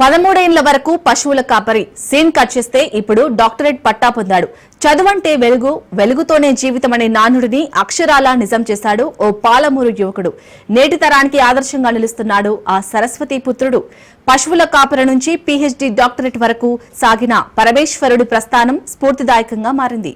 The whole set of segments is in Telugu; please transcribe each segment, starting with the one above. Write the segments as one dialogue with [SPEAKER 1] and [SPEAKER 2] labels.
[SPEAKER 1] పదమూడేండ్ల వరకు పశువుల కాపరి సీన్ కట్ చేస్తే ఇప్పుడు డాక్టరేట్ పట్టా పొందాడు. చదువంటే వెలుగు వెలుగుతోనే జీవితం అనే నానుడిని అక్షరాలా నిజం చేశాడు ఓ పాలమూరు యువకుడు. నేటి తరానికి ఆదర్శంగా నిలుస్తున్నాడు ఆ సరస్వతి పుత్రుడు. పశువుల కాపరి నుంచి పీహెచ్డీ డాక్టరేట్ వరకు సాగిన పరమేశ్వరుడి ప్రస్థానం స్ఫూర్తిదాయకంగా మారింది.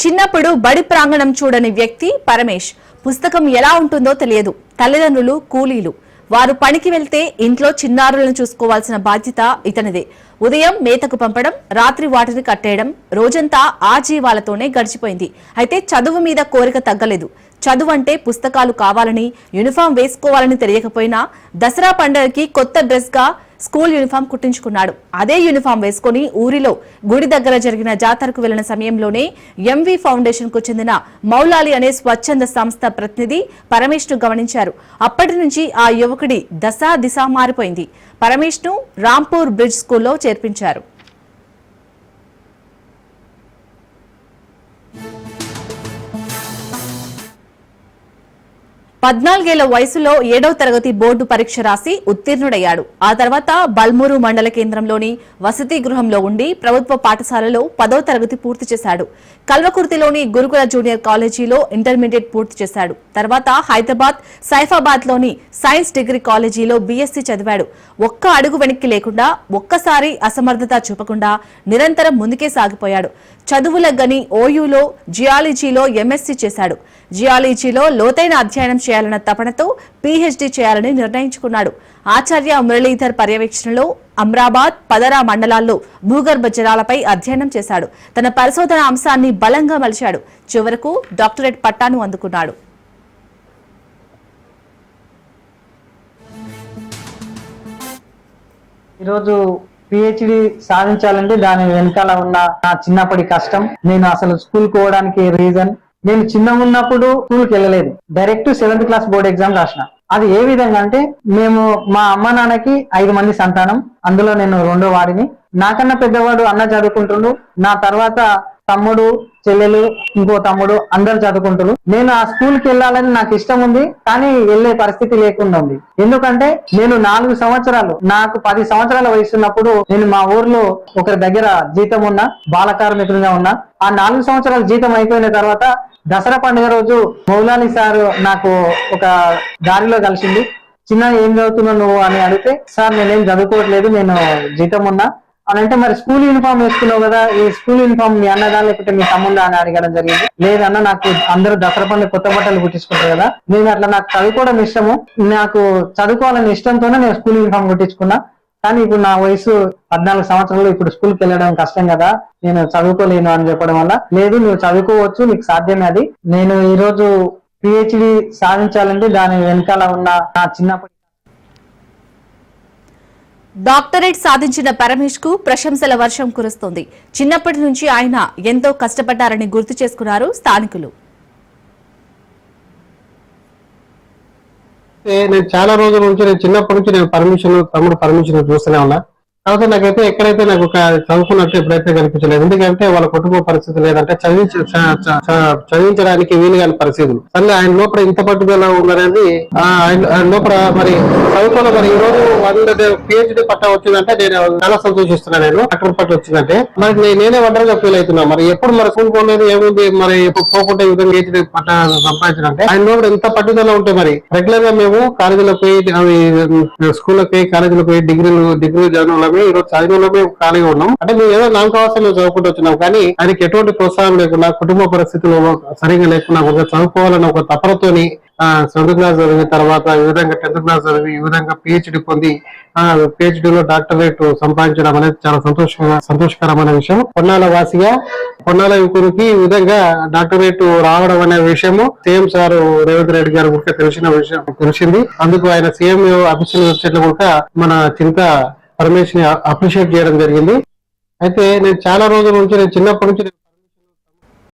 [SPEAKER 1] చిన్నప్పుడు బడి ప్రాంగణం చూడని వ్యక్తి పరమేష్. పుస్తకం ఎలా ఉంటుందో తెలియదు. తల్లిదండ్రులు కూలీలు. వారు పనికి వెళ్తే ఇంట్లో చిన్నారులను చూసుకోవాల్సిన బాధ్యత ఇతనిదే. ఉదయం మేతకు పంపడం రాత్రి వాటిని కట్టేయడం రోజంతా ఆ జీవాలతోనే గడిచిపోయింది. అయితే చదువు మీద కోరిక తగ్గలేదు. చదువు అంటే పుస్తకాలు కావాలని యూనిఫామ్ వేసుకోవాలని తెలియకపోయినా దసరా పండుగకి కొత్త డ్రెస్గా స్కూల్ యూనిఫామ్ కుట్టించుకున్నాడు. అదే యూనిఫామ్ వేసుకుని ఊరిలో గుడి దగ్గర జరిగిన జాతరకు వెళ్ళిన సమయంలోనే ఎంవి ఫౌండేషన్కు చెందిన మౌలాలి అనే స్వచ్ఛంద సంస్థ ప్రతినిధి పరమేష్ను గమనించారు. అప్పటి నుంచి ఆ యువకుడి దశ దిశ మారిపోయింది. పరమేష్ను రాంపూర్ బ్రిడ్జ్ స్కూల్లో చేర్పించారు. పద్నాలుగేళ్ళ వయసులో ఏడవ తరగతి బోర్డు పరీక్ష రాసి ఉత్తీర్ణుడయ్యాడు. ఆ తర్వాత బల్మూరు మండల కేంద్రంలోని వసతి గృహంలో ఉండి ప్రభుత్వ పాఠశాలలో పదో తరగతి పూర్తి చేశాడు. కల్వకుర్తిలోని గురుకుల జూనియర్ కాలేజీలో ఇంటర్మీడియట్ పూర్తి చేశాడు. తర్వాత హైదరాబాద్ సైఫాబాద్లోని సైన్స్ డిగ్రీ కాలేజీలో బీఎస్సీ చదివాడు. ఒక్క అడుగు వెనక్కి లేకుండా ఒక్కసారి అసమర్థత చూపకుండా నిరంతరం ముందుకే సాగిపోయాడు. చదువుల గని ఓయూలో జియాలజీలో ఎంఎస్సీ చేశాడు. జియాలజీలో లోతైన అధ్యయనం చేయాలన్న తపనతో పీహెచ్డీ చేయాలని నిర్ణయించుకున్నాడు. ఆచార్య మురళీధర్ పర్యవేక్షణలో అమ్రాబాద్ పదరా మండలాల్లో భూగర్భ జలాలపై అధ్యయనం చేశాడు. తన పరిశోధన అంశాన్ని బలంగా మలిచాడు. చివరకు డాక్టరేట్ పట్టాను అందుకున్నాడు.
[SPEAKER 2] ఈరోజు పిహెచ్డి సాధించాలంటే దాని వెనకాల ఉన్న నా చిన్నప్పటి కష్టం. నేను అసలు స్కూల్ పోవడానికి రీజన్ నేను చిన్న ఉన్నప్పుడు స్కూల్కి వెళ్ళలేదు. Direct seventh class board exam రాసిన. అది ఏ విధంగా అంటే మేము మా అమ్మ నాన్నకి ఐదు మంది సంతానం. అందులో నేను రెండో వాడిని. నాకన్నా పెద్దవాడు అన్న చదువుకుంటుండు. నా తర్వాత తమ్ముడు చెల్లెలు ఇంకో తమ్ముడు అందరు చదువుకుంటారు నేను ఆ స్కూల్కి వెళ్ళాలని నాకు ఇష్టం ఉంది కానీ వెళ్ళే పరిస్థితి లేకుండా ఉంది. ఎందుకంటే నేను నాలుగు సంవత్సరాలు నాకు పది సంవత్సరాల వయసు ఉన్నప్పుడు నేను మా ఊర్లో ఒకరి దగ్గర జీతం ఉన్నా బాల కార్మికులుగా ఉన్నా ఆ నాలుగు సంవత్సరాల జీతం అయిపోయిన తర్వాత దసరా పండుగ రోజు మౌలాలి సార్ నాకు ఒక దారిలో కలిసింది. చిన్న ఏం చదువుతున్నావు నువ్వు? అని అడిగితే సార్ నేనేం చదువుకోవట్లేదు నేను జీతం ఉన్నా అని అంటే మరి స్కూల్ యూనిఫామ్ వేసుకున్నావు కదా ఈ స్కూల్ యూనిఫామ్ మీ అన్నదా లేకపోతే మీ తమ్ముడా అని అడగడం జరిగింది. లేదన్న నాకు అందరూ దసరా పండుగ కొత్త బట్టలు కుట్టించుకుంటారు కదా. నేను అట్లా నాకు చదువుకోవడం ఇష్టము. నాకు చదువుకోవాలని ఇష్టంతోనే నేను స్కూల్ యూనిఫామ్ కుట్టించుకున్నా. కానీ ఇప్పుడు నా వయసు పద్నాలుగు సంవత్సరాలు ఇప్పుడు స్కూల్కి వెళ్ళడం కష్టం కదా. నేను చదువుకోలేను అని చెప్పడం వల్ల. లేదు నువ్వు చదువుకోవచ్చు నీకు సాధ్యమే అది. నేను ఈ రోజు పిహెచ్డి సాధించాలంటే దాని వెనకాల ఉన్న నా చిన్నప్పటి
[SPEAKER 1] డాక్టరేట్ సాధించిన పరమేష్కు ప్రశంసల వర్షం కురుస్తోంది. చిన్నప్పటి నుంచి ఆయన ఎంతో కష్టపడ్డారని గుర్తు చేసుకున్నారు స్థానికులు.
[SPEAKER 3] నేను చాలా రోజుల నుంచి నేను చిన్నప్పటి నుంచి నేను పర్మిషన్ తమ్ముడు పర్మిషన్ చూస్తూనే ఉన్నా. కాకపోతే నాకైతే ఎక్కడైతే నాకు ఒక చదువుకున్నట్టు ఎప్పుడైతే కనిపించలేదు. ఎందుకంటే వాళ్ళ కుటుంబ పరిస్థితి లేదంటే చదివించ చ- చ- చ- చదివించడానికి వీలు కాని పరిస్థితులు. సరే ఆయన లోపల ఇంత పట్టుదల ఉన్నారని ఆయన ఆయన లోపల మరి చదువుకోలో మరి. ఈ రోజు వంద పిహెచ్డి పట్టా వచ్చిందంటే నేను చాలా సంతోషిస్తున్నాను నేను. డాక్టర్ పట్ట వచ్చిందంటే. మరి నేనే ఒంటరిగా ఫీల్ అవుతున్నా. మరి ఎప్పుడు మరి స్కూల్ పోలేదు ఏముంది మరి ఎప్పుడు పోకుండా ఈ విధంగా పిహెచ్డి పట్టా సంపాదించాలంటే ఆయన లోపల ఎంత పట్టుదల ఉంటే మరి రెగ్యులర్గా మేము కాలేజీలో పోయి అవి స్కూళ్ళకి పోయి కాలేజీలో పోయి డిగ్రీలు డిగ్రీ చదివిన ఉన్నామే ఈ రోజు చదివిన ఖాళీగా ఉన్నాం. అంటే మేము ఏదో నాలుగు అవసరం చదువుకుంటూ వచ్చినాం కానీ ఆయనకి ఎటువంటి ప్రోత్సాహం లేకుండా కుటుంబ పరిస్థితులు సరిగా లేకుండా ఒక చదువుకోవాలని ఒక తపనతోని సెవెంత్ క్లాస్ చదివిన తర్వాత ఈ విధంగా టెన్త్ క్లాస్ చదివి ఈ విధంగా పిహెచ్డి పొంది ఆ PhD డాక్టరేట్ సంపాదించడం అనేది చాలా సంతోషంగా సంతోషకరమైన విషయం. పొన్నాల వాసిగా పొన్నాల యువకునికి ఈ విధంగా డాక్టరేట్ రావడం అనే విషయము సీఎం సార్ రేవంత్ రెడ్డి గారు కూడా తెలిసిన విషయం తెలిసింది. అందుకు ఆయన సీఎం అఫీషియల్ వెబ్సైట్లో కూడా మన చింత పరమేష్ని అప్రిషియేట్ చేయడం జరిగింది. అయితే నేను చాలా రోజుల నుంచి నేను చిన్నప్పటి నుంచి